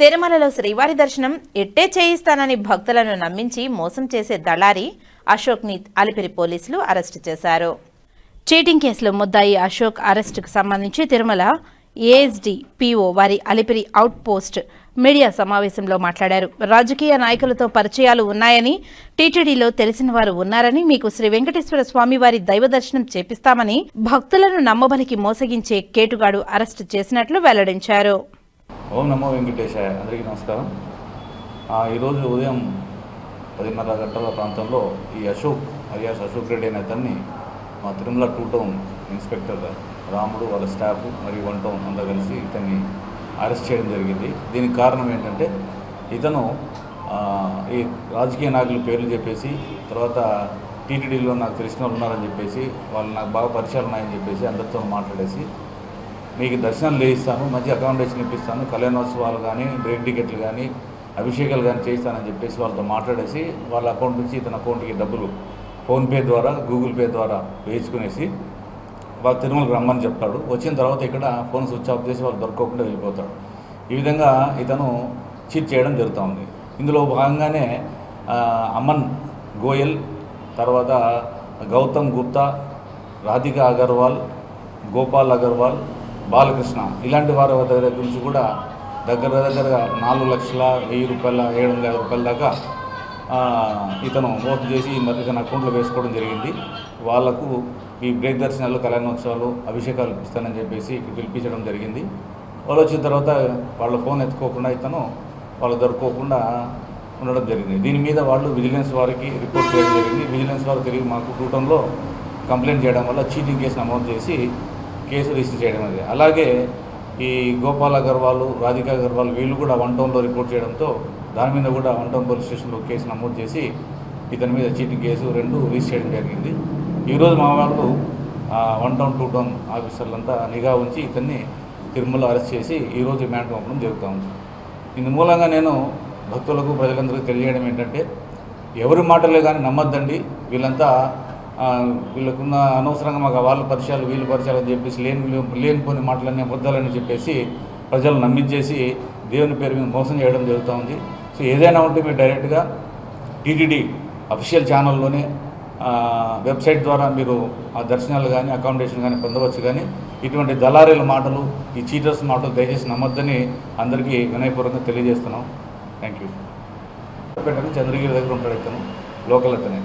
తిరుమలలో శ్రీవారి దర్శనం ఎట్టే చేయిస్తానని భక్తులను నమ్మించి మోసం చేసే దళారి అశోక్ని అలిపిరి పోలీసులు అరెస్టు చేశారు. చీటింగ్ కేసులో ముద్దాయి అశోక్ అరెస్టుకు సంబంధించి తిరుమల ఏఎస్డి పిఓ వారి అలిపిరి అవుట్ పోస్ట్ మీడియా సమావేశంలో మాట్లాడారు. రాజకీయ నాయకులతో పరిచయాలు ఉన్నాయని టీటీడీలో తెలిసిన వారు ఉన్నారని మీకు శ్రీ వెంకటేశ్వర స్వామి వారి దైవ దర్శనం చేపిస్తామని భక్తులను నమ్మబలికి మోసగించే కేటుగాడు అరెస్టు చేసినట్లు వెల్లడించారు. ఓం నమో వెంకటేశాయ. అందరికీ నమస్కారం. ఈరోజు ఉదయం పదిన్నర గంటల ప్రాంతంలో ఈ అశోక్ అలియాస్ అశోక్ రెడ్డి అనే అతన్ని మా తిరుమల టూ టౌన్ ఇన్స్పెక్టర్ రాముడు వాళ్ళ స్టాఫ్ మరియు వన్ టౌన్ అంతా కలిసి ఇతన్ని అరెస్ట్ చేయడం జరిగింది. దీనికి కారణం ఏంటంటే ఇతను ఈ రాజకీయ నాయకుల పేర్లు చెప్పేసి తర్వాత టీటీడీలో నాకు తెలిసిన వాళ్ళు ఉన్నారని చెప్పేసి వాళ్ళు నాకు బాగా పరిచయాలు ఉన్నాయని చెప్పేసి అందరితో మాట్లాడేసి మీకు దర్శనం లేయిస్తాను మంచి అకామిడేషన్ ఇప్పిస్తాను కళ్యాణోత్సవాలు కానీ బ్రేక్ టికెట్లు కానీ అభిషేకాలు కానీ చేయిస్తానని చెప్పేసి వాళ్ళతో మాట్లాడేసి వాళ్ళ అకౌంట్ నుంచి ఇతని అకౌంట్కి డబ్బులు ఫోన్పే ద్వారా గూగుల్ పే ద్వారా వేయించుకునేసి వాళ్ళు తిరుమలకి రమ్మని చెప్తాడు. వచ్చిన తర్వాత ఇక్కడ ఫోన్ స్విచ్ ఆఫ్ చేసి వాళ్ళు దొరకకుండా వెళ్ళిపోతాడు. ఈ విధంగా ఇతను చీట్ చేయడం జరుగుతూ ఉంది ఇందులో భాగంగానే అమన్ గోయల్ తర్వాత గౌతమ్ గుప్తా రాధిక అగర్వాల్ గోపాల్ అగర్వాల్ బాలకృష్ణ ఇలాంటి వారి దగ్గర గురించి కూడా దగ్గర దగ్గరగా నాలుగు లక్షల వెయ్యి రూపాయల ఏడు వందల యాభై రూపాయల దాకా ఇతను మోసం చేసి మరి ఇతని అకౌంట్లో వేసుకోవడం జరిగింది. వాళ్ళకు ఈ బ్రేక్ దర్శనాలు కళ్యాణోత్సవాలు అభిషేకాలు ఇస్తానని చెప్పేసి పిలిపించడం జరిగింది. వాళ్ళు వచ్చిన తర్వాత వాళ్ళ ఫోన్ ఎత్తుకోకుండా ఇతను వాళ్ళు దొరకకుండా ఉండడం జరిగింది. దీని మీద వాళ్ళు విజిలెన్స్ వారికి రిపోర్ట్ చేయడం జరిగింది. విజిలెన్స్ వారు తిరిగి మాకు కూటంలో కంప్లైంట్ చేయడం వల్ల చీటింగ్ కేసు నమోదు చేసి కేసు రిజిస్టర్ చేయడం అనేది. అలాగే ఈ గోపాల్ అగర్వాల్ రాధికా అగర్వాల్ వీళ్ళు కూడా వన్ టౌన్లో రిపోర్ట్ చేయడంతో దాని మీద కూడా వన్ టౌన్ పోలీస్ స్టేషన్లో కేసు నమోదు చేసి ఇతని మీద చీటింగ్ కేసు రెండు రిజిస్టర్ చేయడం జరిగింది. ఈరోజు మా వాళ్ళు వన్ టౌన్ టూ టౌన్ ఆఫీసర్లంతా నిఘా ఉంచి ఇతన్ని తిరుమల అరెస్ట్ చేసి ఈరోజు రిమాండ్ పంపడం జరుగుతూ ఉంది. ఇందు మూలంగా నేను భక్తులకు ప్రజలందరికీ తెలియజేయడం ఏంటంటే ఎవరి మాటలే కానీ నమ్మద్దండి. వీళ్ళంతా వీళ్ళకున్న అనవసరంగా మాకు వాళ్ళ పరిచయాలు వీళ్ళ పరిచయాలు అని చెప్పేసి లేని లేనిపోని మాటలన్నీ అబద్ధాలని చెప్పేసి ప్రజలు నమ్మించేసి దేవుని పేరు మీద మోసం చేయడం జరుగుతూ ఉంది. సో ఏదైనా ఉంటే మీరు డైరెక్ట్గా టీటీడీ అఫీషియల్ ఛానల్లోనే వెబ్సైట్ ద్వారా మీరు ఆ దర్శనాలు కానీ అకామిడేషన్ కానీ పొందవచ్చు కానీ ఇటువంటి దళారీల మాటలు ఈ చీటర్స్ మాటలు దయచేసి నమ్మొద్దని అందరికీ వినయపూర్వకంగా తెలియజేస్తున్నాం. థ్యాంక్ యూ చంద్రగిరి దగ్గర ఉంటాడు ఇతను లోకల్ అతనే.